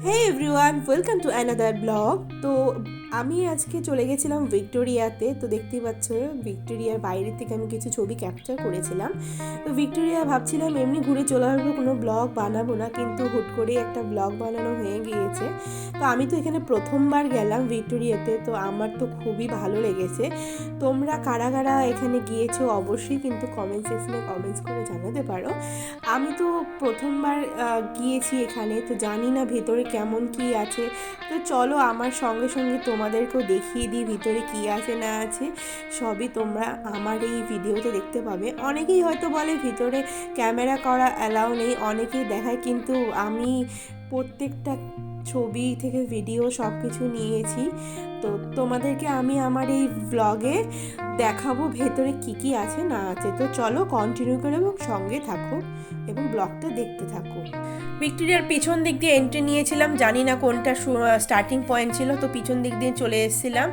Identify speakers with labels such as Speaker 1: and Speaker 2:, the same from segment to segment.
Speaker 1: hey everyone welcome to another blog তো আমি আজকে চলে গেছিলাম ভিক্টোরিয়াতে, তো দেখতেই পাচ্ছ, ভিক্টোরিয়ার বাইরে থেকে আমি কিছু ছবি ক্যাপচার করেছিলাম। তো ভিক্টোরিয়া ভাবছিলাম এমনি ঘুরে চলে আসব, কোনো ব্লগ বানাবো না, কিন্তু হুট করে একটা ব্লগ বানানো হয়ে গিয়েছে। তো আমি তো এখানে প্রথমবার গেলাম ভিক্টোরিয়াতে, তো আমার তো খুবই ভালো লেগেছে। তোমরা কারা কারা এখানে গিয়েছো অবশ্যই কিন্তু কমেন্ট সেকশনে কমেন্টস করে জানাতে পারো। আমি তো প্রথমবার গিয়েছি এখানে, তো জানি না ভেতরে কেমন কি আছে। তো চলো আমার সঙ্গে সঙ্গে তোমাদেরকেও দেখিয়ে দিই ভিতরে কি আছে না আছে। সবই তোমরা আমার এই ভিডিওতে দেখতে পাবে। অনেকেই হয়তো বলে ভিতরে ক্যামেরা করা অ্যালাউ নেই, অনেকেই দেখায়, কিন্তু আমি প্রত্যেকটা ছবি থেকে ভিডিও সব কিছু নিয়েছি। তো তোমাদেরকে আমি আমার এই ব্লগে দেখাবো ভেতরে কি কি আছে না আছে। তো চলো কন্টিনিউ করে এবং সঙ্গে থাকো এবং ব্লগটা দেখতে থাকো। ভিক্টোরিয়ার পিছন দিক দিয়ে এন্ট্রি নিয়েছিলাম, জানি না কোনটা স্টার্টিং পয়েন্ট ছিল, তো পিছন দিক দিয়ে চলে এসেছিলাম।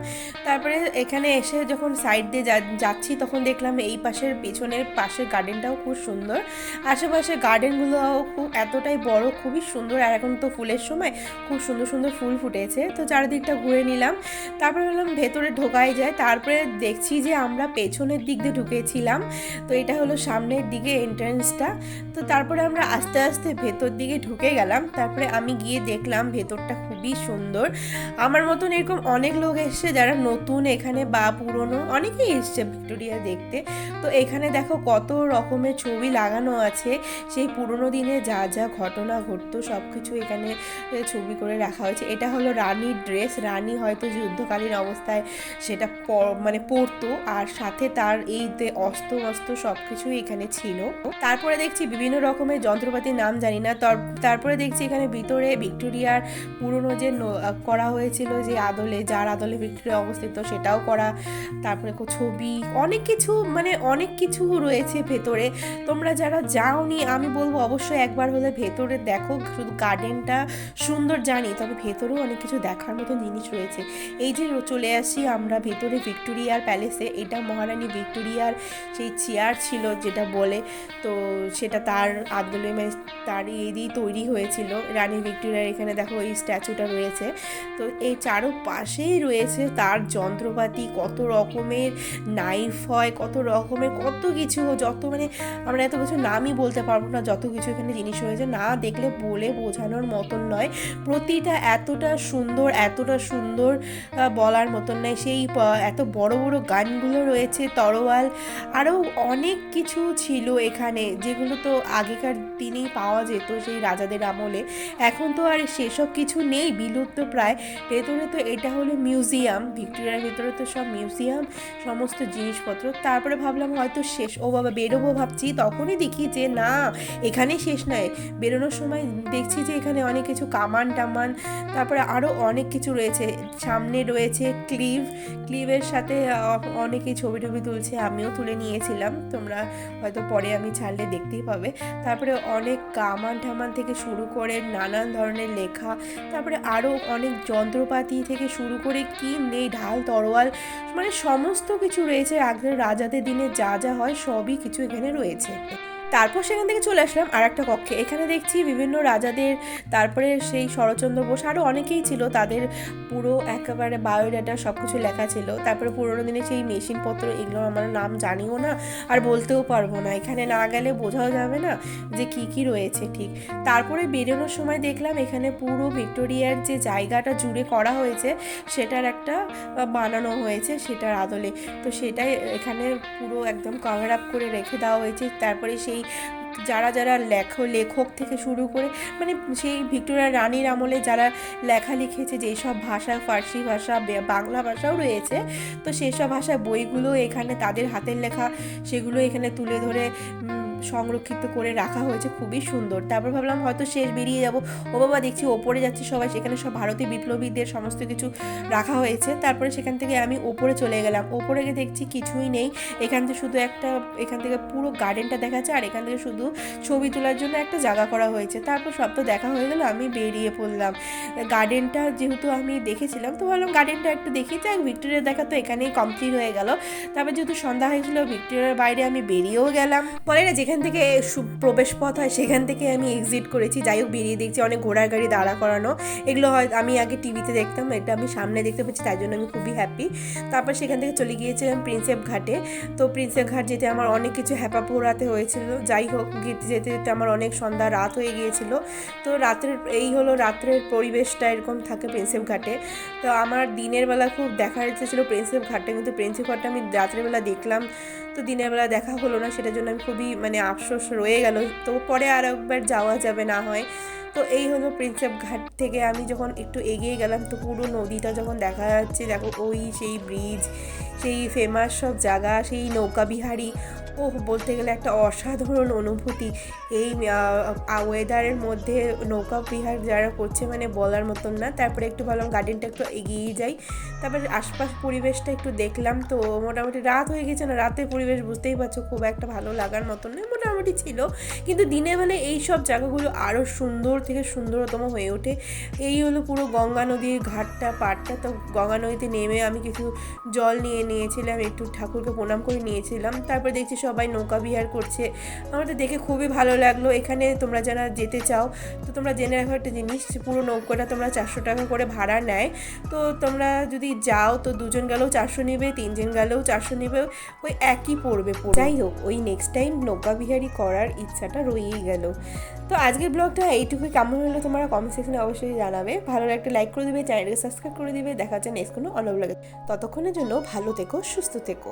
Speaker 1: তারপরে এখানে এসে যখন সাইড দিয়ে যাচ্ছি, তখন দেখলাম এই পাশের পিছনের পাশের গার্ডেনটাও খুব সুন্দর। আশেপাশে গার্ডেনগুলোও খুব, এতটাই বড়, খুবই সুন্দর, আর এখন তো ফুলের সময়, খুব সুন্দর সুন্দর ফুল ফুটেছে। তো চারিদিকটা ঘুরে নিলাম, তারপরে বললাম ভেতরে ঢোকাই যায়, তারপরে দেখছি যে আমরা পেছনের দিক দিয়ে ঢুকেছিলাম। তো এটা হলো সামনের দিকে এন্ট্রান্সটা তো তারপরে আমরা আস্তে আস্তে ভেতর দিকে ঢুকে গেলাম, তারপরে আমি গিয়ে দেখলাম ভেতরটা খুবই সুন্দর। আমার মতন এরকম অনেক লোক এসছে যারা নতুন এখানে বা পুরনো, অনেকেই এসছে ভিক্টোরিয়া দেখতে। তো এখানে দেখো কত রকমের ছবি লাগানো আছে, সেই পুরনো দিনে যা যা ঘটনা ঘটতো সব কিছু এখানে ছবি করে রাখা হয়েছে। এটা হলো রানীর ড্রেস, রানী হয়তো যুদ্ধকালীন অবস্থায় সেটা মানে পরতো আর সাথে তার এই অস্ত্র অস্ত্র সব কিছুই এখানে ছিল। তারপরে দেখছি বিভিন্ন রকমের যন্ত্রপাতির নাম জানি না, তার- তারপরে দেখছি এখানে ভিতরে ভিক্টোরিয়ার পুরনো যে করা হয়েছিল যে আদলে, যার আদলে ভিক্টোরিয়া অবস্থিত সেটাও করা, তারপরে ছবি, অনেক কিছু মানে অনেক কিছু রয়েছে ভেতরে। তোমরা যারা যাওনি, আমি বলব অবশ্যই একবার হলে ভেতরে দেখো, শুধু গার্ডেনটা সুন্দর জানি, তবে ভেতরেও অনেক কিছু দেখার মতো জিনিস রয়েছে। এই যে চলে আসি আমরা ভেতরে ভিক্টোরিয়ার প্যালেসে, এটা মহারানী ভিক্টোরিয়ার সেই চেয়ার ছিল যেটা বলে, তো সেটা তার আদলে মানে তার এই তৈরি হয়েছিল। রানী ভিক্টোরিয়ার এখানে দেখো এই স্ট্যাচুটা রয়েছে। তো এই চারো পাশেই রয়েছে তার যন্ত্রপাতি, কত রকমের নাইফ হয়, কত রকমের কত কিছু, যত মানে আমরা এত কিছু নামই বলতে পারব না, যত কিছু এখানে জিনিস রয়েছে। না দেখলে বলে বোঝানোর মতন নয়। প্রতিটা এতটা সুন্দর এতটা সুন্দর বলার মতন নয়। সেই এত বড় বড় গানগুলো রয়েছে, তরোয়াল, আরও অনেক কিছু ছিল এখানে, যেগুলো তো আগেকার দিনেই পাওয়া যেত। সেই রাজাদের আমলে। এখন তো আর সেসব কিছু নেই, বিলুপ্ত প্রায়। ভেতরে তো এটা হলো মিউজিয়াম, ভিক্টোরিয়ার ভেতরে তো সব মিউজিয়াম, সমস্ত জিনিসপত্র। তারপরে ভাবলাম হয়তো শেষ, ও বাবা বেরোবো ভাবছি, তখনই দেখি যে না এখানে শেষ নয়। বেরোনোর সময় দেখছি যে এখানে অনেক কিছু কামান টামান, তারপরে আরও অনেক কিছু রয়েছে। সামনে রয়েছে ক্লিভ, ক্লিভের সাথে অনেকেই ছবি টবি তুলছে, আমিও তুলে নিয়েছিলাম। তোমরা হয়তো পরে আমি ছাড়লে দেখতেই পাবে। তারপরে অনেক কামান টামান থেকে শুরু করে নানান ধরনের লেখা, তারপরে আরও অনেক যন্ত্রপাতি থেকে শুরু করে কি নেই ঢাল, তরোয়াল মানে সমস্ত কিছু রয়েছে। আগের রাজাদের দিনে যা যা হয় সবই কিছু এখানে রয়েছে। তারপর সেখান থেকে চলে আসলাম আর একটা কক্ষে। এখানে দেখছি বিভিন্ন রাজাদের, তারপরে সেই শরৎচন্দ্র বোস আরও অনেকেই ছিল তাদের পুরো একেবারে বায়োডাটা সব কিছু লেখা ছিল। তারপরে পুরোনো দিনে সেই মেশিনপত্র এগুলো আমার নাম জানিও না আর বলতেও পারব না। এখানে না গেলে বোঝাও যাবে না যে কি কি রয়েছে ঠিক। তারপরে বেরোনোর সময় দেখলাম এখানে পুরো ভিক্টোরিয়ার যে জায়গাটা জুড়ে করা হয়েছে, সেটার একটা বানানো হয়েছে সেটার আদলে। তো সেটাই এখানে পুরো একদম কভার আপ করে রেখে দেওয়া হয়েছে। তারপরে সেই যারা যারা লেখ, লেখক থেকে শুরু করে মানে সেই ভিক্টোরিয়া রানীর আমলে যারা লেখা লিখেছে যেই সব ভাষা ফার্সি ভাষা বাংলা ভাষাও রয়েছে, তো সেই সব ভাষায় বইগুলো এখানে তাদের হাতের লেখা, সেগুলো এখানে তুলে ধরে সংরক্ষিত করে রাখা হয়েছে, খুবই সুন্দর। তারপর ভাবলাম হয়তো শেষ বেরিয়ে যাব। ও বাবা, দেখছি ওপরে যাচ্ছে সবাই, সেখানে সব ভারতীয় বিপ্লবীদের সমস্ত কিছু রাখা হয়েছে। তারপরে সেখান থেকে আমি ওপরে চলে গেলাম। ওপরে গিয়ে দেখছি কিছুই নেই। এখান থেকে শুধু একটা, এখান থেকে পুরো গার্ডেনটা দেখা যাচ্ছে আর এখান থেকে শুধু ছবি তোলার জন্য একটা জায়গা করা হয়েছে। তারপর সব তো দেখা হয়ে গেল, আমি বেরিয়ে পড়লাম। গার্ডেনটা যেহেতু আমি দেখেছিলাম, তো ভাবলাম গার্ডেনটা একটু দেখি, যাক ভিক্টোরিয়া দেখা তো এখানেই কমপ্লিট হয়ে গেল। তারপর যেহেতু সন্ধ্যা হয়েছিল, ভিক্টোরিয়ার বাইরে আমি বেরিয়েও গেলাম। বলে না যেখানে থেকে প্রবেশ পথ হয়, সেখান থেকে আমি এক্সিট করেছি। যাই হোক, বেরিয়ে দেখছি অনেক ঘোড়ার গাড়ি দাঁড়া করানো। এগুলো হয় আমি আগে টিভিতে দেখতাম, এটা আমি সামনে দেখতে পাচ্ছি তাই জন্য আমি খুবই হ্যাপি তারপর সেখান থেকে চলে গিয়েছিলাম প্রিন্সেপ ঘাটে। তো প্রিন্সেপ ঘাট যেতে আমার অনেক কিছু হ্যাপা পোড়াতে হয়েছিল। যাই হোক যেতে যেতে যেতে আমার অনেক সন্ধ্যা রাত হয়ে গিয়েছিল। তো রাত্রের, এই হলো রাত্রের পরিবেশটা এরকম থাকে প্রিন্সেপ ঘাটে। তো আমার দিনের বেলা খুব দেখার ইচ্ছে ছিল প্রিন্সেপ ঘাটে কিন্তু প্রিন্সেপ ঘাটটা আমি রাত্রেবেলা দেখলাম। তো দিনের বেলা দেখা হলো না, সেটার জন্য আমি খুবই মানে আফসোস রয়ে গেল। তো পরে আর একবার যাওয়া যাবে না হয়। তো এই হলো প্রিন্সেপ ঘাট থেকে আমি যখন একটু এগিয়ে গেলাম, তো পুরো নদীটা যখন দেখা যাচ্ছে, দেখো ওই সেই ব্রিজ, সেই ফেমাস সব জায়গা, সেই নৌকা বিহারি ও বলতে গেলে একটা অসাধারণ অনুভূতি। এই ওয়েদারের মধ্যে নৌকা বিহার যারা করছে মানে বলার মতন না। তারপরে একটু ভাবলাম গার্ডেনটা একটু এগিয়ে যাই। তারপরে আশপাশ পরিবেশটা একটু দেখলাম তো, মোটামুটি রাত হয়ে গেছে না? রাতের পরিবেশ বুঝতেই পারছ, খুব একটা ভালো লাগার মতন না, মোটামুটি ছিল। কিন্তু দিনের বেলা এই সব জায়গাগুলো আরও সুন্দর থেকে সুন্দরতম হয়ে ওঠে। এই হলো পুরো গঙ্গা নদীর ঘাটটা, পাড়টা। তো গঙ্গা নদীতে নেমে আমি কিছু জল নিয়ে নিয়েছিলাম, একটু ঠাকুরকে প্রণাম করে নিয়েছিলাম। তারপর দেখছি সবাই নৌকা বিহার করছে। আমাদের দেখে খুবই ভালো লাগল। এখানে তোমরা যারা যেতে চাও, তো তোমরা জেনে রাখো একটা জিনিস পুরো নৌকাটা তোমরা চারশো টাকা করে ভাড়া নেয়। তো তোমরা যদি যাও, তো দুজন গেলেও চারশো নেবে, তিনজন গেলেও চারশো নেবে, ওই একই পড়বে যাই হোক, ওই নেক্সট টাইম নৌকা বিহারি করার ইচ্ছাটা রয়েই গেল। তো আজকের ব্লগটা এইটুকুই। কেমন হলো তোমরা কমেন্ট সেকশনে অবশ্যই জানাবে। ভালো একটা লাইক করে দিবে চ্যানেলকে সাবস্ক্রাইব করে দিবে। দেখা যাচ্ছে নেক্সট কোনো অন্য ব্লগে ততক্ষণের জন্য ভালো থেকো, সুস্থ থেকো।